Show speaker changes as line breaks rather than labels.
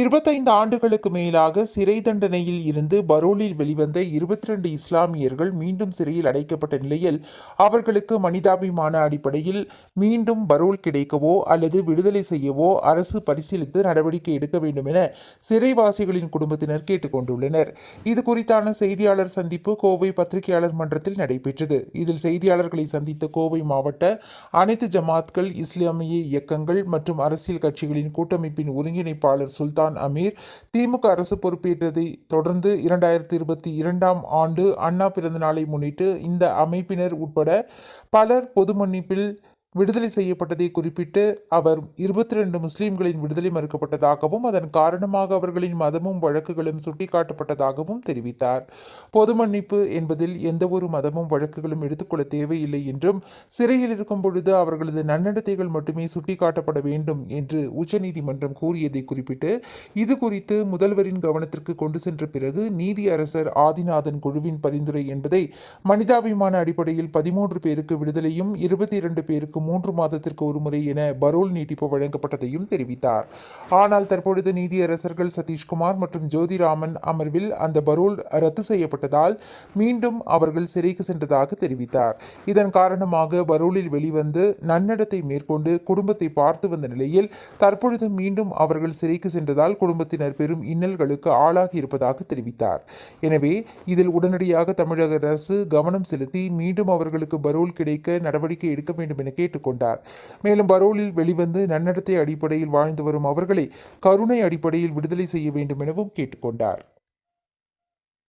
இருபத்தைந்து ஆண்டுகளுக்கு மேலாக சிறை தண்டனையில் இருந்து பரோலில் வெளிவந்த இருபத்தி ரெண்டு இஸ்லாமியர்கள் மீண்டும் சிறையில் அடைக்கப்பட்ட நிலையில் அவர்களுக்கு மனிதாபிமான அடிப்படையில் மீண்டும் பரோல் கிடைக்கவோ அல்லது விடுதலை செய்யவோ அரசு பரிசீலித்து நடவடிக்கை எடுக்க வேண்டும் என சிறைவாசிகளின் குடும்பத்தினர் கேட்டுக்கொண்டுள்ளனர் இது குறித்தான செய்தியாளர் சந்திப்பு கோவை பத்திரிகையாளர் மன்றத்தில் நடைபெற்றது இதில் செய்தியாளர்களை சந்தித்த கோவை மாவட்ட அனைத்து ஜமாத்கள் இஸ்லாமிய இயக்கங்கள் மற்றும் அரசியல் கட்சிகளின் கூட்டமைப்பின் ஒருங்கிணைப்பாளர் சுல்தான் சுல்தான் அமீர் திமுக அரசு பொறுப்பேற்றதை தொடர்ந்து இரண்டாயிரத்தி இருபத்தி இரண்டாம் ஆண்டு அண்ணா பிறந்த நாளை முன்னிட்டு இந்த அமைப்பினர் உட்பட பலர் பொது மன்னிப்பில் விடுதலை செய்யப்பட்டதை குறிப்பிட்டு அவர் இருபத்தி ரெண்டு முஸ்லீம்களின் விடுதலை மறுக்கப்பட்டதாகவும் அதன் காரணமாக அவர்களின் மதமும் வழக்குகளும் சுட்டிக்காட்டப்பட்டதாகவும் தெரிவித்தார் பொது மன்னிப்பு என்பதில் எந்தவொரு மதமும் வழக்குகளும் எடுத்துக்கொள்ள தேவையில்லை என்றும் சிறையில் இருக்கும் பொழுது அவர்களது நன்னடத்தைகள் மட்டுமே சுட்டிக்காட்டப்பட வேண்டும் என்று உச்சநீதிமன்றம் கூறியதை குறிப்பிட்டு இது குறித்து முதல்வரின் கவனத்திற்கு கொண்டு சென்ற பிறகு நீதியரசர் ஆதிநாதன் குழுவின் பரிந்துரை என்பதை மனிதாபிமான அடிப்படையில் பதிமூன்று பேருக்கு விடுதலையும் இருபத்தி இரண்டு பேருக்கும் மூன்று மாதத்திற்கு ஒருமுறை என பரோல் நீட்டிப்பு வழங்கப்பட்டதையும் தெரிவித்தார் ஆனால் தற்பொழுது நீதியரசர்கள் சதீஷ்குமார் மற்றும் ஜோதிராமன் அமர்வில் அந்த பரோல் ரத்து செய்யப்பட்டதால் மீண்டும் அவர்கள் சிறைக்கு சென்றதாக தெரிவித்தார் இதன் காரணமாக பரோலில் வெளிவந்து நன்னடத்தை மேற்கொண்டு குடும்பத்தை பார்த்து வந்த நிலையில் தற்பொழுது மீண்டும் அவர்கள் சிறைக்கு சென்றதால் குடும்பத்தினர் பெரும் இன்னல்களுக்கு ஆளாகி இருப்பதாக தெரிவித்தார் எனவே இதில் உடனடியாக தமிழக அரசு கவனம் செலுத்தி மீண்டும் அவர்களுக்கு பரோல் கிடைக்க நடவடிக்கை எடுக்க வேண்டும் என கேட்டுக்கொண்டார் மேலும் பரோலில் வெளிவந்து நன்னடத்தை அடிப்படையில் வாழ்ந்து வரும் அவர்களை கருணை அடிப்படையில் விடுதலை செய்ய வேண்டும் எனவும் கேட்டுக்கொண்டார்